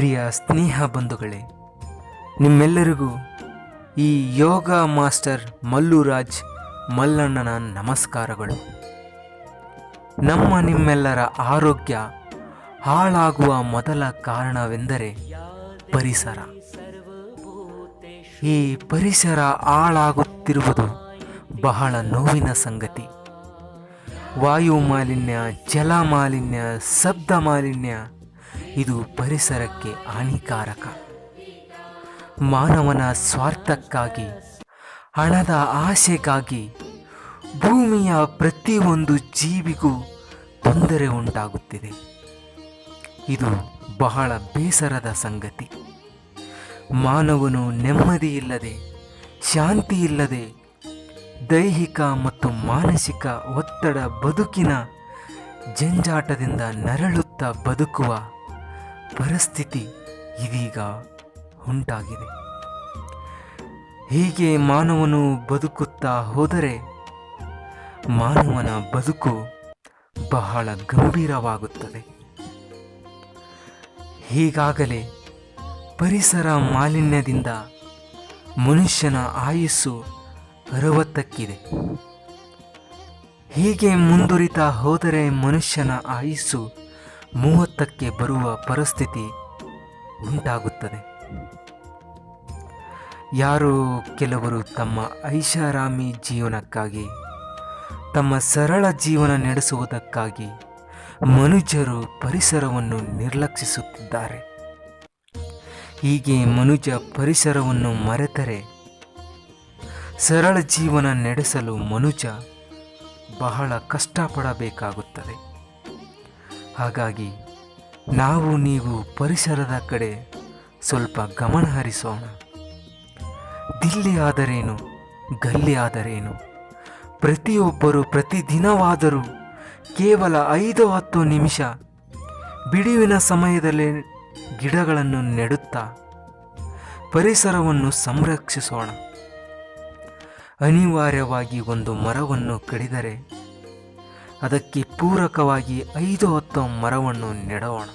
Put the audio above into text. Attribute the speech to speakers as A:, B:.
A: ಪ್ರಿಯ ಸ್ನೇಹ ಬಂಧುಗಳೇ, ನಿಮ್ಮೆಲ್ಲರಿಗೂ ಈ ಯೋಗ ಮಾಸ್ಟರ್ ಮಲ್ಲುರಾಜ್ ಮಲ್ಲಣ್ಣನ ನಮಸ್ಕಾರಗಳು. ನಮ್ಮ ನಿಮ್ಮೆಲ್ಲರ ಆರೋಗ್ಯ ಹಾಳಾಗುವ ಮೊದಲ ಕಾರಣವೆಂದರೆ ಪರಿಸರ. ಈ ಪರಿಸರ ಹಾಳಾಗುತ್ತಿರುವುದು ಬಹಳ ನೋವಿನ ಸಂಗತಿ. ವಾಯು ಮಾಲಿನ್ಯ ಜಲ ಮಾಲಿನ್ಯ ಶಬ್ದ ಮಾಲಿನ್ಯ ಇದು ಪರಿಸರಕ್ಕೆ ಹಾನಿಕಾರಕ. ಮಾನವನ ಸ್ವಾರ್ಥಕ್ಕಾಗಿ, ಹಣದ ಆಸೆಗಾಗಿ ಭೂಮಿಯ ಪ್ರತಿಯೊಂದು ಜೀವಿಗೂ ತೊಂದರೆ ಉಂಟಾಗುತ್ತಿದೆ. ಇದು ಬಹಳ ಬೇಸರದ ಸಂಗತಿ. ಮಾನವನು ನೆಮ್ಮದಿ ಇಲ್ಲದೆ ಶಾಂತಿ ಇಲ್ಲದೆ ದೈಹಿಕ ಮತ್ತು ಮಾನಸಿಕ ಒತ್ತಡ ಬದುಕಿನ ಜಂಜಾಟದಿಂದ ನರಳುತ್ತಾ ಬದುಕುವ ಪರಿಸ್ಥಿತಿ ಇದೀಗ ಉಂಟಾಗಿದೆ. ಹೀಗೆ ಮಾನವನು ಬದುಕುತ್ತಾ ಹೋದರೆ ಮಾನವನ ಬದುಕು ಬಹಳ ಗಂಭೀರವಾಗುತ್ತದೆ. ಹೀಗಾಗಲೇ ಪರಿಸರ ಮಾಲಿನ್ಯದಿಂದ ಮನುಷ್ಯನ ಆಯಸ್ಸು ಅರವತ್ತಕ್ಕಿದೆ. ಹೀಗೆ ಮುಂದುವರಿತಾ ಹೋದರೆ ಮನುಷ್ಯನ ಆಯುಸ್ಸು ಮೂವತ್ತಕ್ಕೆ ಬರುವ ಪರಿಸ್ಥಿತಿ ಉಂಟಾಗುತ್ತದೆ. ಯಾರೋ ಕೆಲವರು ತಮ್ಮ ಐಷಾರಾಮಿ ಜೀವನಕ್ಕಾಗಿ, ತಮ್ಮ ಸರಳ ಜೀವನ ನಡೆಸುವುದಕ್ಕಾಗಿ ಮನುಜರು ಪರಿಸರವನ್ನು ನಿರ್ಲಕ್ಷಿಸುತ್ತಿದ್ದಾರೆ. ಹೀಗೆ ಮನುಜ ಪರಿಸರವನ್ನು ಮರೆತರೆ ಸರಳ ಜೀವನ ನಡೆಸಲು ಮನುಜ ಬಹಳ ಕಷ್ಟಪಡಬೇಕಾಗುತ್ತದೆ. ಹಾಗಾಗಿ ನಾವು ನೀವು ಪರಿಸರದ ಕಡೆ ಸ್ವಲ್ಪ ಗಮನ ಹರಿಸೋಣ. ದಿಲ್ಲಿ ಆದರೇನು, ಗಲ್ಲಿ ಆದರೇನು? ಪ್ರತಿಯೊಬ್ಬರು ಪ್ರತಿದಿನವಾದರೂ ಕೇವಲ ಐದು ಹತ್ತು ನಿಮಿಷ ಬಿಡುವಿನ ಸಮಯದಲ್ಲಿ ಗಿಡಗಳನ್ನು ನೆಡುತ್ತಾ ಪರಿಸರವನ್ನು ಸಂರಕ್ಷಿಸೋಣ. ಅನಿವಾರ್ಯವಾಗಿ ಒಂದು ಮರವನ್ನು ಕಡಿದರೆ ಅದಕ್ಕೆ ಪೂರಕವಾಗಿ ಐದು ಹೊತ್ತು ಮರವನ್ನು ನೆಡೋಣ.